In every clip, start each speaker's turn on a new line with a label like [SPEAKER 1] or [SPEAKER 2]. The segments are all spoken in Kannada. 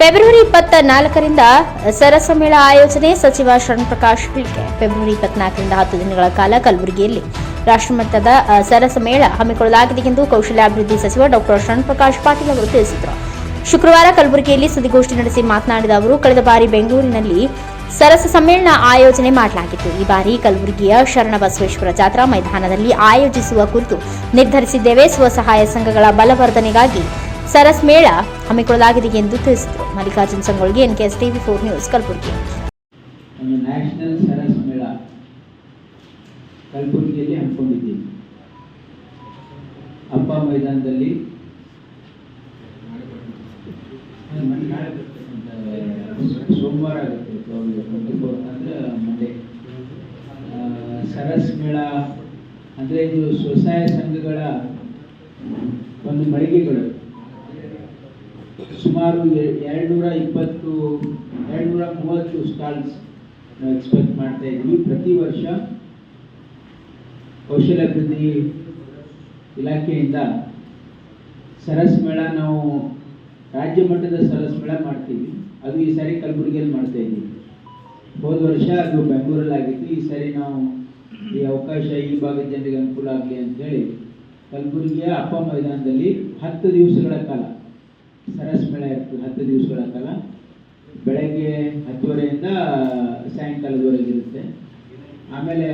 [SPEAKER 1] ಫೆಬ್ರವರಿ ಇಪ್ಪತ್ತ ನಾಲ್ಕರಿಂದ ಸರಸಮ್ಮೇಳ ಮೇಳ ಆಯೋಜನೆ ಸಚಿವ ಶರಣ್ ಹೇಳಿಕೆ ಫೆಬ್ರವರಿ ಇಪ್ಪತ್ನಾಲ್ಕರಿಂದ ಹತ್ತು ದಿನಗಳ ಕಾಲ ಕಲಬುರಗಿಯಲ್ಲಿ ರಾಷ್ಟ್ರಮಟ್ಟದ ಸರಸಮ್ಮೇಳ ಸರಸ ಮೇಳ ಹಮ್ಮಿಕೊಳ್ಳಲಾಗಿದೆ ಎಂದು ಕೌಶಲ್ಯಾಭಿವೃದ್ಧಿ ಸಚಿವ ಡಾಕ್ಟರ್ ಶರಣ್ ಪ್ರಕಾಶ್ ಪಾಟೀಲ್ ಅವರು ತಿಳಿಸಿದರು. ಶುಕ್ರವಾರ ಕಲಬುರಗಿಯಲ್ಲಿ ಸುದ್ದಿಗೋಷ್ಠಿ ನಡೆಸಿ ಮಾತನಾಡಿದ ಅವರು, ಕಳೆದ ಬಾರಿ ಬೆಂಗಳೂರಿನಲ್ಲಿ ಸರಸ ಸಮ್ಮೇಳನ ಆಯೋಜನೆ ಮಾಡಲಾಗಿತ್ತು. ಈ ಬಾರಿ ಕಲಬುರಗಿಯ ಶರಣಬಸವೇಶ್ವರ ಜಾತ್ರಾ ಮೈದಾನದಲ್ಲಿ ಆಯೋಜಿಸುವ ಕುರಿತು ನಿರ್ಧರಿಸಿದ್ದೇವೆ. ಸ್ವಸಹಾಯ ಸಂಘಗಳ ಬಲವರ್ಧನೆಗಾಗಿ ಸರಸ್ ಮೇಳ ಹಮ್ಮಿಕೊಳ್ಳಲಾಗಿದೆ ಎಂದು ತಿಳಿಸಿದರು. Mallikarjun Sangolgi NKS TV four news Kalaburagi.
[SPEAKER 2] ಒಂದು ನ್ಯಾಷನಲ್ ಸರಸ್ ಮೇಳ ಕಲಬುರಗಿಯಲ್ಲಿ ಹಮ್ಮಿಕೊಂಡಿದ್ದೀವಿ ಹಬ್ಬ ಮೈದಾನದಲ್ಲಿ ಸೋಮವಾರ ಆಗುತ್ತೆ ಟ್ವೆಂಟಿ ಫೋರ್ ಅಂದರೆ ಸರಸ್ ಮೇಳ ಅಂದರೆ ಇದು ಸ್ವಸಹಾಯ ಸಂಘಗಳ ಒಂದು ಮಳಿಗೆಗಳು. ಸುಮಾರು ಎರಡುನೂರ ಇಪ್ಪತ್ತು, ಎರಡುನೂರ ಮೂವತ್ತು ಸ್ಟಾಲ್ಸ್ ಎಕ್ಸ್ಪೆಕ್ಟ್ ಮಾಡ್ತಾ ಇದ್ದೀವಿ. ಪ್ರತಿ ವರ್ಷ ಕೌಶಲ್ಯಾಭಿವೃದ್ಧಿ ಇಲಾಖೆಯಿಂದ ಸರಸ್ ಮೇಳ ನಾವು ರಾಜ್ಯ ಮಟ್ಟದ ಸರಸ್ ಮೇಳ ಮಾಡ್ತೀವಿ. ಅದು ಈ ಸಾರಿ ಕಲಬುರಗಿಯಲ್ಲಿ ಮಾಡ್ತಾ ಇದ್ದೀವಿ. ಹೋದ ವರ್ಷ ಅದು ಬೆಂಗಳೂರಲ್ಲಿ ಆಗಿತ್ತು. ಈ ಸಾರಿ ನಾವು ಈ ಅವಕಾಶ ಈ ಭಾಗದ ಜನರಿಗೆ ಅನುಕೂಲ ಆಗಲಿ ಅಂತೇಳಿ ಕಲಬುರಗಿಯ ಅಪ್ಪ ಮೈದಾನದಲ್ಲಿ ಹತ್ತು ದಿವಸಗಳ ಕಾಲ ಸರಸ್ ಮೇಳ ಇರ್ತದೆ, ಹತ್ತು ದಿವಸಗಳ ಕಾಲ ಬೆಳಗ್ಗೆ ಹತ್ತುವರೆಯಿಂದ ಸಾಯಂಕಾಲದವರೆಗೆ ಇರುತ್ತೆ. ಆಮೇಲೆ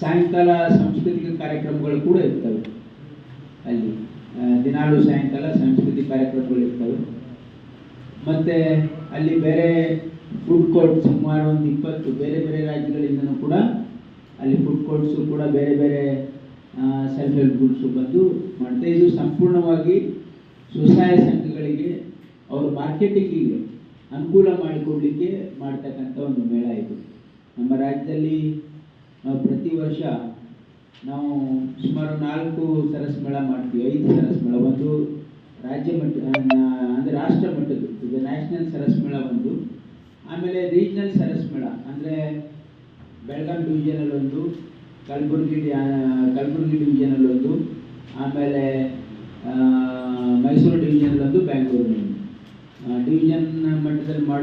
[SPEAKER 2] ಸಾಯಂಕಾಲ ಸಾಂಸ್ಕೃತಿಕ ಕಾರ್ಯಕ್ರಮಗಳು ಕೂಡ ಇರ್ತವೆ. ಅಲ್ಲಿ ದಿನಾಳು ಸಾಯಂಕಾಲ ಸಾಂಸ್ಕೃತಿಕ ಕಾರ್ಯಕ್ರಮಗಳು ಇರ್ತವೆ. ಮತ್ತು ಅಲ್ಲಿ ಬೇರೆ ಫುಡ್ ಕೋರ್ಟ್ ಸುಮಾರು ಒಂದು ಇಪ್ಪತ್ತು, ಬೇರೆ ಬೇರೆ ರಾಜ್ಯಗಳಿಂದನೂ ಕೂಡ ಅಲ್ಲಿ ಫುಡ್ ಕೋರ್ಟ್ಸು ಕೂಡ ಬೇರೆ ಬೇರೆ ಸೆಲ್ಫ್ ಹೆಲ್ಪ್ ಗ್ರೂಪ್ಸು ಬಂದು ಮಾಡ್ತಾ ಇದು ಸಂಪೂರ್ಣವಾಗಿ ಸ್ವಸಹಾಯ ಸಂಘಗಳಿಗೆ ಅವರು ಮಾರ್ಕೆಟಿಂಗಿಗೆ ಅನುಕೂಲ ಮಾಡಿಕೊಡ್ಲಿಕ್ಕೆ ಮಾಡ್ತಕ್ಕಂಥ ಒಂದು ಮೇಳ ಇದು. ನಮ್ಮ ರಾಜ್ಯದಲ್ಲಿ ಪ್ರತಿ ವರ್ಷ ನಾವು ಸುಮಾರು ನಾಲ್ಕು ಸರಸ್ ಮೇಳ ಮಾಡ್ತೀವಿ, ಐದು ಸರಸ್ ಮೇಳ. ಒಂದು ರಾಜ್ಯ ಮಟ್ಟ ಅಂದರೆ ರಾಷ್ಟ್ರ ಮಟ್ಟದ್ದು, ಇದು ನ್ಯಾಷನಲ್ ಸರಸ್ ಮೇಳ ಒಂದು. ಆಮೇಲೆ ರೀಜ್ನಲ್ ಸರಸ್ ಮೇಳ, ಅಂದರೆ ಬೆಳಗಾಂ ಡಿವಿಷನಲ್ಲಿ ಒಂದು, ಕಲಬುರಗಿ ಕಲಬುರಗಿ ಡಿವಿಷನಲ್ಲಿ ಒಂದು. ಆಮೇಲೆ ಮೈಸೂರು ಡಿವಿಷನ್ ಬಂದು ಬ್ಯಾಂಗ್ಳೂರಿನಲ್ಲಿ ಡಿವಿಷನ್